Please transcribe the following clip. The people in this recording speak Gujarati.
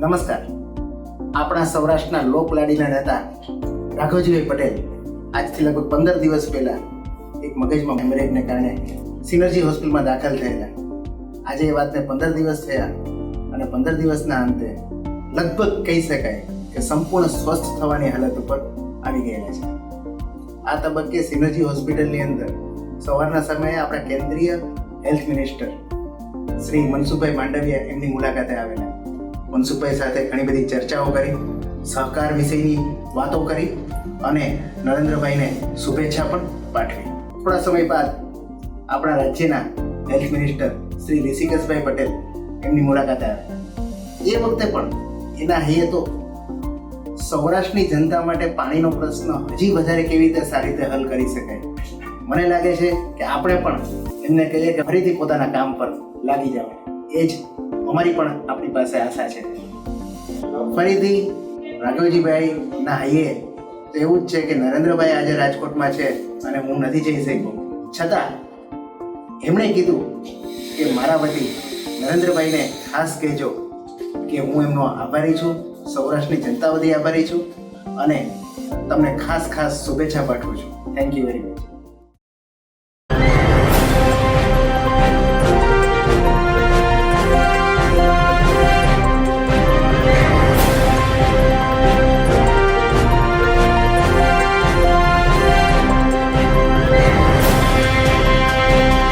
નમસ્કાર. આપણા સૌરાષ્ટ્રના લોકલાડીના નેતા રાઘવજીભાઈ પટેલ આજથી લગભગ પંદર દિવસ પહેલા એક મગજમાં હેમરેજને કારણે સિનર્જી હોસ્પિટલમાં દાખલ થયેલા. આજે એ વાતને પંદર દિવસ થયા અને પંદર દિવસના અંતે લગભગ કહી શકાય કે સંપૂર્ણ સ્વસ્થ થવાની હાલત ઉપર આવી ગયેલા છે. આ તબક્કે સિનર્જી હોસ્પિટલની અંદર સવારના સમયે આપણા કેન્દ્રીય હેલ્થ મિનિસ્ટર શ્રી મનસુખભાઈ માંડવિયા એમની મુલાકાતે આવેલા. મનસુખભાઈ સાથે ઘણી બધી ચર્ચાઓ કરી, સહકાર વિશેની વાતો કરી અને નરેન્દ્રભાઈને શુભેચ્છા પણ પાઠવી. થોડા સમય બાદ આપણા રાજ્યના હેલ્થ મિનિસ્ટર શ્રી ઋષિકેશભાઈ પટેલ એમની મુલાકાત આવ્યા. એ વખતે પણ એના હૈયે તો સૌરાષ્ટ્રની જનતા માટે પાણીનો પ્રશ્ન હજી વધારે કેવી રીતે સારી રીતે હલ કરી શકાય? મને લાગે છે કે આપણે પણ એમને કહીએ કે ફરીથી પોતાના કામ પર લાગી જાવ એ જ અમારી પણ આપણી પાસે આશા છે. ફરીથી રાઘવજીભાઈ ના હૈયે તો એવું જ છે કે નરેન્દ્રભાઈ આજે રાજકોટમાં છે અને હું નથી જઈ શક્યો. છતાં એમણે કીધું કે મારા વતી નરેન્દ્રભાઈને ખાસ કહેજો કે હું એમનો આભારી છું, સૌરાષ્ટ્રની જનતા વતી આભારી છું અને તમને ખાસ ખાસ શુભેચ્છા પાઠવું છું. Thank you very much